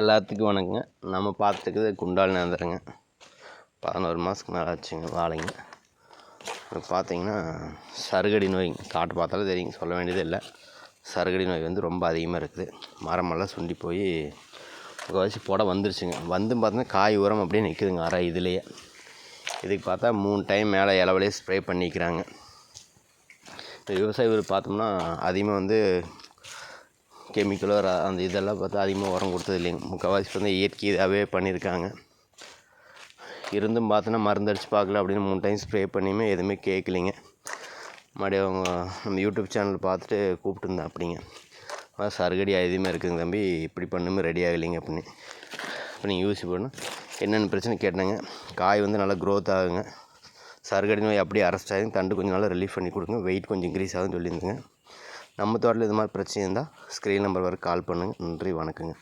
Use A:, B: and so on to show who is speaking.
A: எல்லாத்துக்கும் வணக்கங்க. நம்ம பார்த்துக்கிறது குண்டால் நேந்திரங்க பதினோரு மாதத்துக்கு மேலே ஆச்சுங்க வாழைங்க. பார்த்தீங்கன்னா சருகடி நோய்ங்க காட்டு பார்த்தாலே தெரியுங்க சொல்ல வேண்டியது இல்லை. சருகடி நோய் வந்து ரொம்ப அதிகமாக இருக்குது. மரமெல்லாம் சுண்டி போய் முக்கால்வாசி புட வந்துருச்சுங்க. வந்து பார்த்தோன்னா காய் உரம் அப்படியே நிற்குதுங்க அரை இதுலேயே. இதுக்கு பார்த்தா மூணு டைம் மேலே இலவலையே ஸ்ப்ரே பண்ணிக்கிறாங்க. இந்த விவசாயிகள் பார்த்தோம்னா அதிகமாக வந்து கெமிக்கலோ அந்த இதெல்லாம் பார்த்தா அதிகமாக உரம் கொடுத்தது இல்லைங்க முக்கால்வாசி வந்து இயற்கை இதாகவே பண்ணியிருக்காங்க. இருந்தும் பார்த்தோன்னா மருந்தடிச்சு பார்க்கல அப்படின்னு மூணு டைம் ஸ்ப்ரே பண்ணியுமே எதுவுமே கேட்கலிங்க. மறுபடியும் அவங்க நம்ம யூடியூப் சேனல் பார்த்துட்டு கூப்பிட்டுருந்தேன் அப்படிங்க அதான் சருகடி எதுவுமே இருக்குங்க தம்பி. இப்படி பண்ணுமே ரெடி ஆகலைங்க அப்படின்னு. அப்போ நீங்கள் யூஸ் பண்ணால் என்னென்ன பிரச்சனை கேட்டேங்க. காய் வந்து நல்லா க்ரோத் ஆகுங்க. சருகடி நோய் அப்படியே அரெஸ்ட் ஆகுங்க தண்டு கொஞ்சம் நல்லா ரிலீஃப் பண்ணி கொடுங்க. வெயிட் கொஞ்சம் இன்க்ரீஸ் ஆகுதுன்னு சொல்லியிருந்தேங்க. நம்ம தோட்டத்தில் இது மாதிரி பிரச்சனை இருந்தால் ஸ்க்ரீன் நம்பர் வரை கால் பண்ணுங்கள் நன்றி வணக்கங்க.